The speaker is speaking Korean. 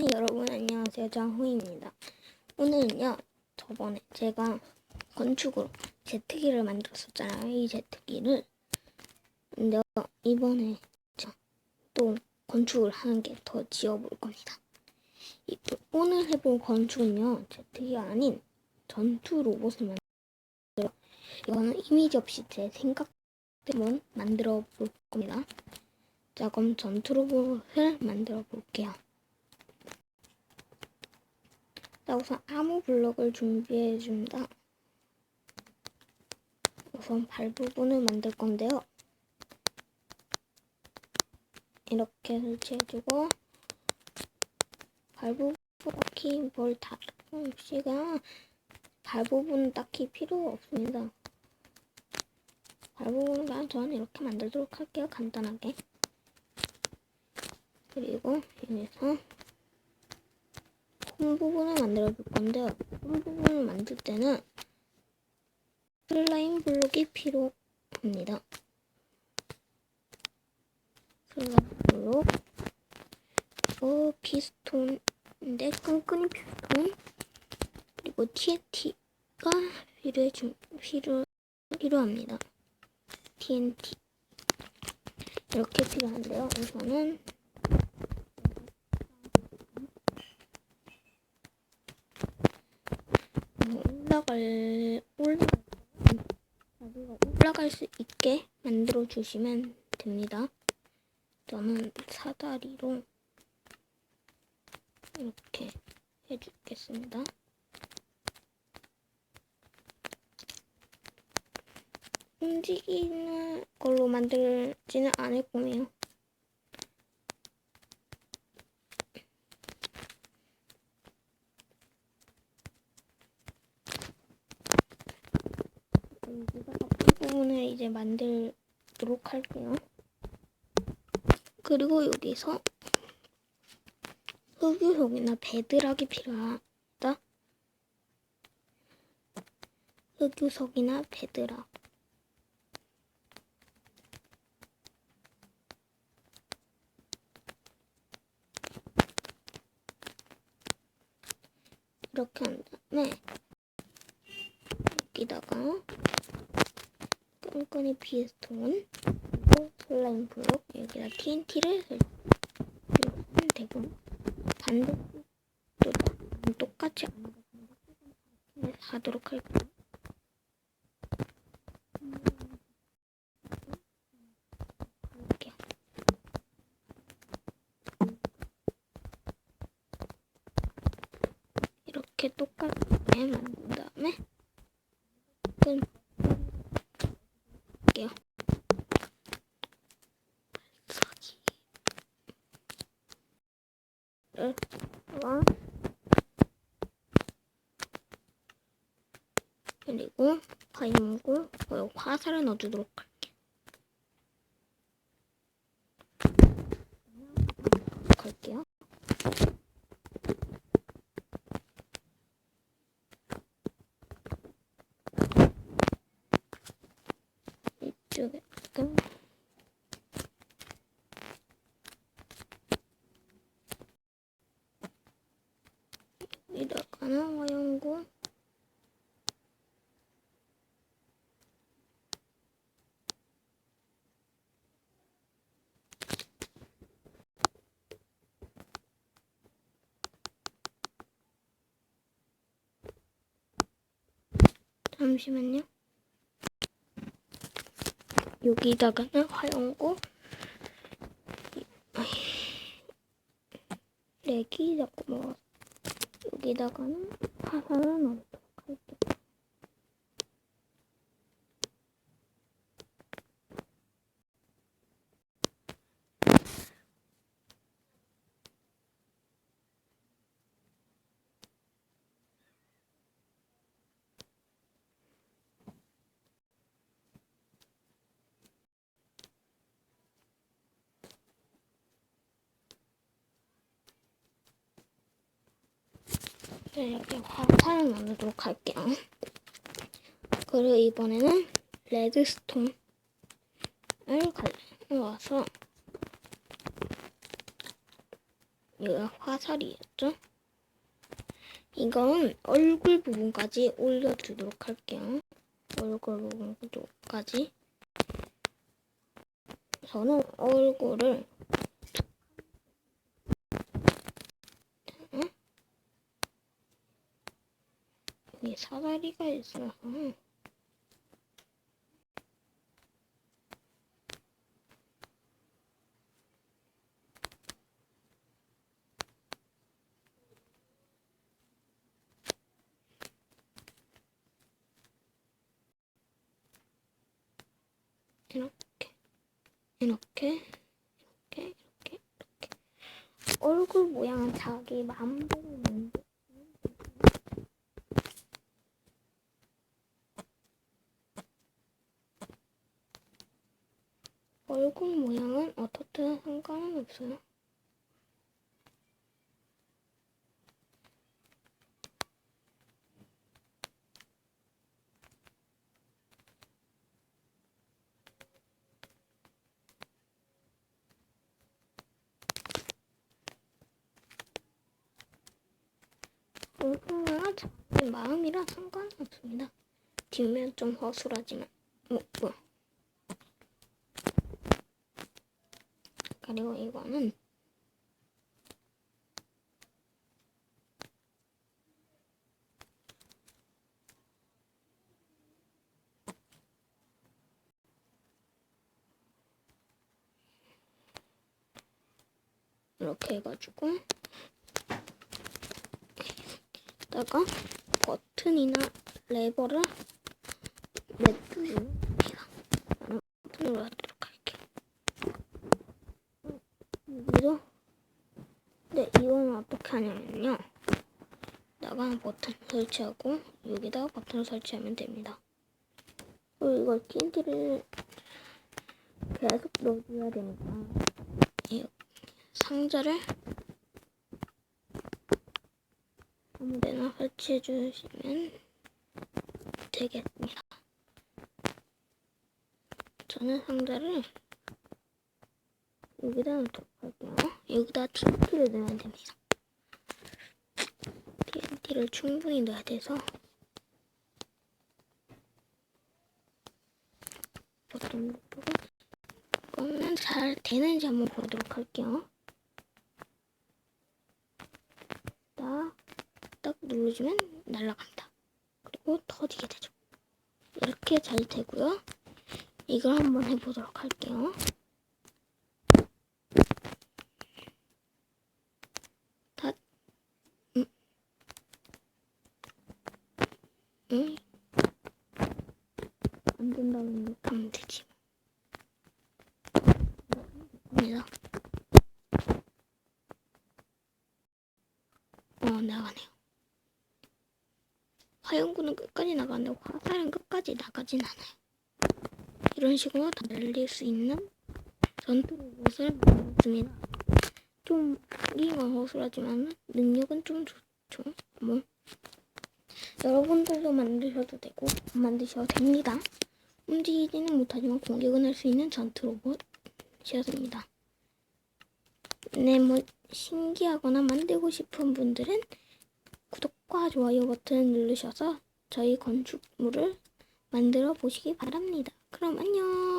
네, 여러분 안녕하세요. 장호입니다. 오늘은요, 저번에 제가 건축으로 제트기를 만들었었잖아요. 이 제트기를. 근데 이번에 저또 건축을 하는 게 더 지어볼 겁니다. 이- 오늘 해볼 건축은요, 제트기가 아닌 전투 로봇을 만들어요. 이거는 이미지 없이 제 생각대로 만들어 볼 겁니다. 자, 그럼 전투 로봇을 만들어 볼게요. 자, 우선 암호 블럭을 준비해 줍니다. 우선 발 부분을 만들 건데요. 이렇게 설치해주고 발 부분 딱히 뭘 다시가 발 부분 딱히 필요 없습니다. 발 부분은 그냥 저는 이렇게 만들도록 할게요. 간단하게. 그리고 여기서 홈 부분을 만들어 줄 건데요. 홈 부분을 만들 때는 슬라임 블록이 필요합니다. 슬라임 블록, 어, 피스톤인데 끈끈이 피스톤, 그리고 TNT가 필요해 주, 필요, 필요합니다. TNT. 이렇게 필요한데요. 우선은 올라갈 올라 올라갈 수 있게 만들어 주시면 됩니다. 저는 사다리로 이렇게 해주겠습니다. 움직이는 걸로 만들지는 않을 거예요. 여기다가 이 부분을 이제 만들도록 할게요. 그리고 여기서 흑유석이나 베드락이 필요하다. 흑유석이나 베드락. 이렇게 한 다음에 여기다가 끈끈이 피스톤 그리고 슬라임 블록 여기다 TNT를 설치하면 되고 반대쪽도 똑같이 하도록 할게요. 이렇게 똑같게 만든 다음에 끈 할게요. 를 와. 그리고 그리고 화살을 넣어주도록 할게요. 이쪽에 끈 여기다가는 화염구 잠시만요. 여기다가는 화염구 렉이 자꾸 먹었어. 여기다가는 화살을 네, 여기 화살을 넣도록 할게요. 그리고 이번에는 레드스톤을 가져와서 여기가 화살이었죠? 이건 얼굴 부분까지 올려주도록 할게요. 얼굴 부분까지. 저는 얼굴을 여기 사다리가 있어서 이렇게 이렇게 이렇게 이렇게 이렇게. 얼굴 모양은 자기 마음대로 만들 얼굴 모양은 어떻든 상관은 없어요. 얼굴이랑 자기 마음이랑 상관은 없습니다. 뒷면 좀 허술하지만 어, 뭐야? 그리고 이거는 이렇게 해가지고 다가 버튼이나 레버를 내두입니다. 나는 버튼으로 하도록 할게요. 여기도 네 이거는 어떻게 하냐면요. 나가는 버튼 설치하고 여기다가 버튼을 설치하면 됩니다. 그리고 이걸 낀티를 계속 넣어줘야 되니까 이 상자를 아무데나 설치해 주시면 되겠습니다. 저는 상자를 여기다 놓도록 할게요. 여기다 TNT를 넣으면 됩니다. TNT를 충분히 넣어야 돼서 버튼 누르고 이거는 잘 되는지 한번 보도록 할게요. 딱, 딱 누르시면 날아간다. 그리고 터지게 되죠. 이렇게 잘 되고요. 이걸 한번 해보도록 할게요. 다, 음. 응? 안 된다면 이렇게 하면 되지. 됩니다. 어, 나가네요. 화염구는 끝까지 나가는데 화살은 끝까지 나가진 않아요. 이런 식으로 다 날릴 수 있는 전투 로봇을 만들었습니다. 좀 이가 허술하지만 능력은 좀 좋죠. 뭐 여러분들도 만드셔도 되고 안 만드셔도 됩니다. 움직이지는 못하지만 공격은 할 수 있는 전투 로봇이었습니다. 네, 뭐 신기하거나 만들고 싶은 분들은 구독과 좋아요 버튼 누르셔서 저희 건축물을 만들어 보시기 바랍니다. 그럼 안녕.